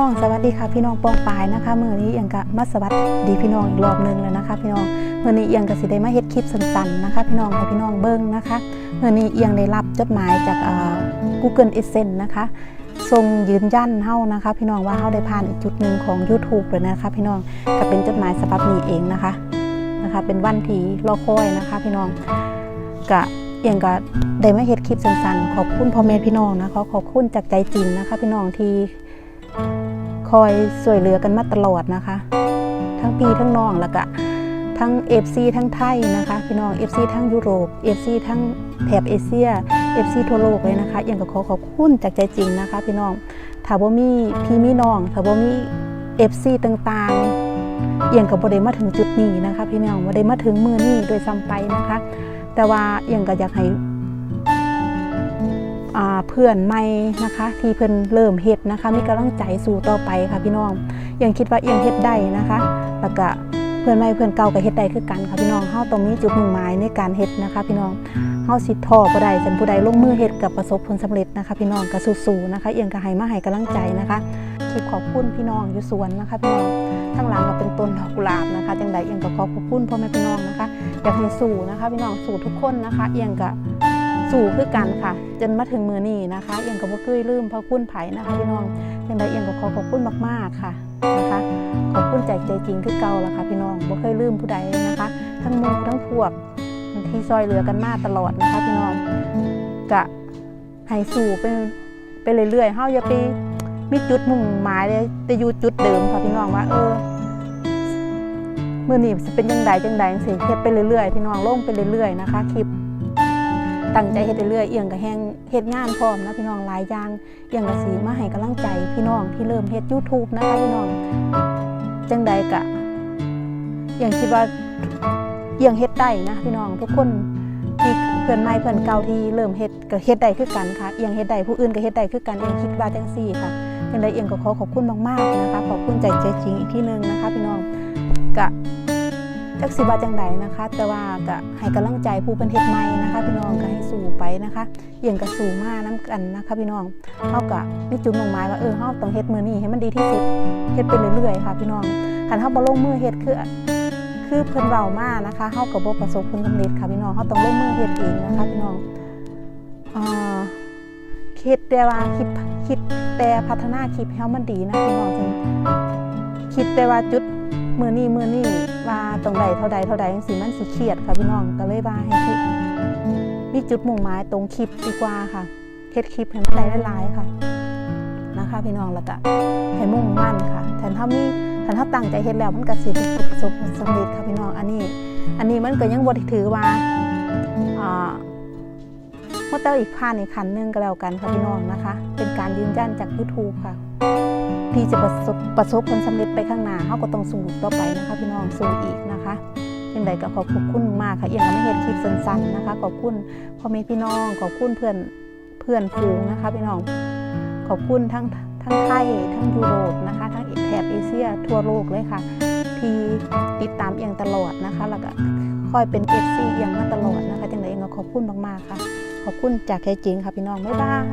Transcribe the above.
น้องสวัสดีค่ะพี่น้องปองปายนะคะเมื่อนี้เอียงกะมาสวัสดีพี่น้องอีกรอบหนึงแล้วนะคะ พี่น้องเมื่อนี้เอียงกะสิได้มาเฮ็ดคลิปสั้นๆนะคะ พี่น้องให้พี่น้องเบิ่งนะคะเมื่อนี้เอียงได้รับจดหมายจากเอ่อ Google Essence นะคะทรงยืนยันเฮานะคะ พี่น้องว่าเฮาได้ผ่านอีกจุดหนึ่งของ YouTube เลยนะคะ พี่น้องก็เป็นจดหมายฉบับนี้เองนะคะนะคะ เป็นวันที่รอคอยนะคะ พี่น้องกะเอียงก็ได้มาเฮ็ดคลิปสั้นๆขอบคุณพ่อแม่พี่น้องนะขอขอบคุณจากใจจริงนะคะ พี่น้องที่ คอยช่วยเหลือกันมาตลอดนะคะ ทั้งพี่ทั้งน้องแล้วก็ทั้ง FC ทั้งไทยนะคะ พี่น้อง FC ทั้งยุโรป FC ทั้งแถบเอเชีย FC ทั่วโลกเลยนะคะอย่างก็ขอขอบคุณจากใจจริงนะคะ พี่น้องถ้าบ่มีพี่มีน้องถ้าบ่มี FC ต่างๆอย่างก็บ่ได้มาถึงจุดนี้นะคะ พี่น้องบ่ได้มาถึงมือนี้โดยซ้ำไปนะคะ แต่ว่าอย่างก็อยากให้ เพื่อนใหม่นะคะ ที่เพื่อนเริ่มเฮ็ดนะคะ มีกำลังใจสู่ต่อไปค่ะพี่น้องยังคิดว่าเอียงเฮ็ดได้นะคะ แล้วก็เพื่อนใหม่เพื่อนเก่าก็เฮ็ดได้คือกันค่ะพี่น้องเฮาต้องมีจุดมุ่งหมายในการเฮ็ดนะคะ พี่น้องเฮาสิท้อบ่ได้จันผู้ใดลงมือเฮ็ดกับประสบผลสำเร็จนะคะ พี่น้องก็สู้ๆนะคะ เอียงก็ให้มาให้กำลังใจนะคะคลิปขอบคุณพี่น้องอยู่สวนนะคะพี่น้องข้างหลังก็เป็นต้นดอกกุหลาบนะคะจังใดเอียงก็ขอขอบคุณพ่อแม่พี่น้องนะคะ อยากให้สู้นะคะ พี่น้องสู้ทุกคนนะคะ เอียงก็ สู่คือกันค่ะ จนมาถึงมือนี้นะคะเอียงกับว่าเคยลืมพระคุณไผ่นะคะพี่น้องยังไดเอียงก็ขอขอบคุณมากๆค่ะนะคะ ขอบคุณใจใจจริงคือเก่าละค่ะพี่น้องบ่เคยลืมผู้ใดนะคะ ทั้งมูทั้งพวกที่ซอยเหลือกันมาตลอดนะคะพี่น้องกะให้สู่ไปไปเรื่อยๆเฮาอย่าไปมีจุดมุ่งหมายเลยแต่อยู่จุดเดิมค่ะพี่น้องว่าเออมื่อนี้สิเป็นยังไงจังใดจังสิเฮ็ดไปเรื่อยๆพี่น้องลงไปเรื่อยๆนะคะคลิป ตั้งใจเฮ็ดเรื่อยๆเอียงกับแหงเฮ็ดงานพร้อมนะพี่น้องหลายอย่างเอียงกับสีมาให้กำลังใจพี่น้องที่เริ่มเฮ็ด YouTube นะคะพี่น้องจังใดกะเอียงคิดว่าเอียงเฮ็ดได้นะพี่น้องทุกคนที่เพื่อนใหม่เพื่อนเก่าที่เริ่มเฮ็ดก็เฮ็ดได้คือกันค่ะเอียงเฮ็ดได้ผู้อื่นก็เฮ็ดได้คือกันเอียงคิดว่าจังซี่ค่ะจังใดเอียงก็ขอขอบคุณมากๆนะคะขอบคุณใจใจจริงอีกที่นึงนะคะ พี่น้องกะ จักสิบาจังใดนะคะ แต่ว่าก็ให้กำลังใจผู้เป็นเฮ็ดใหม่นะคะ พี่น้องก็ให้สู่ไปนะคะเอย่างกับสู่มาน้กันนะคะ พี่น้องเฮาก็มีจุดมุ่งหมายว่าเออเฮาต้องเฮ็ดมือนี้ให้มันดีที่สุดเฮ็ดไปเรื่อยๆค่ะ พี่น้องคันเฮาบ่ลงมือเฮ็ดคือคือเพิ่นเว้ามานะคะเฮาก็บ่ประสบผลสำเร็จค่ะพี่น้องเฮาต้องลงมือเฮ็ดเองนะคะ พี่น้องอ่าคิดแต่ว่าคิดคิดแต่พัฒนาคลิปให้มันดีนะพี่น้องจังคิดแต่ว่าจุด มือนี้มือนี้ว่าตรงใดเท่าใดเท่าใดจังสิมันสิเครียดค่ะพี่น้องก็เลยว่าให้คิดมีจุดมุ่งหมายตรงคลิปดีกว่าค่ะเฮ็ดคลิปให้มันได้หลายๆค่ะนะคะ พี่น้องแล้วก็ให้มุ่งมั่นค่ะแทนถ้ามีแทนถ้าตั้งใจเฮ็ดแล้วมันก็สิประสบผลสำเร็จค่ะพี่น้องอันนี้ อันนี้มันก็ยังบ่ได้ถือว่าอ่าเมื่อเต้าอีกผ่านอีกขันหนึงก็แล้วกันค่ะพี่น้องนะคะ เป็นการยืนยันจาก YouTube ค่ะ ที่จะประสบประสบผลสำเร็จไปข้างหน้าเขาก็ต้องสู้ต่อไปนะคะพี่น้องสู้อีกนะคะยังไงก็ขอบคุณมากค่ะเอียงไม่เห็นคลิปสั้นๆนะคะ ขอบคุณพ่อแม่พี่น้อง ขอบคุณเพื่อนเพื่อนฝูงนะคะพี่น้อง ขอบคุณทั้งทั้งไทยทั้งยุโรปนะคะ ทั้งแถบเอเชียทั่วโลกเลยค่ะที่ติดตามเอียงตลอดนะคะ แล้วก็คอยเป็นเอฟซีเอียงมาตลอดนะคะจังไดเองก็ขอบคุณมากๆค่ะ ขอบคุณจากใจจริงค่ะพี่น้อง บ๊ายบาย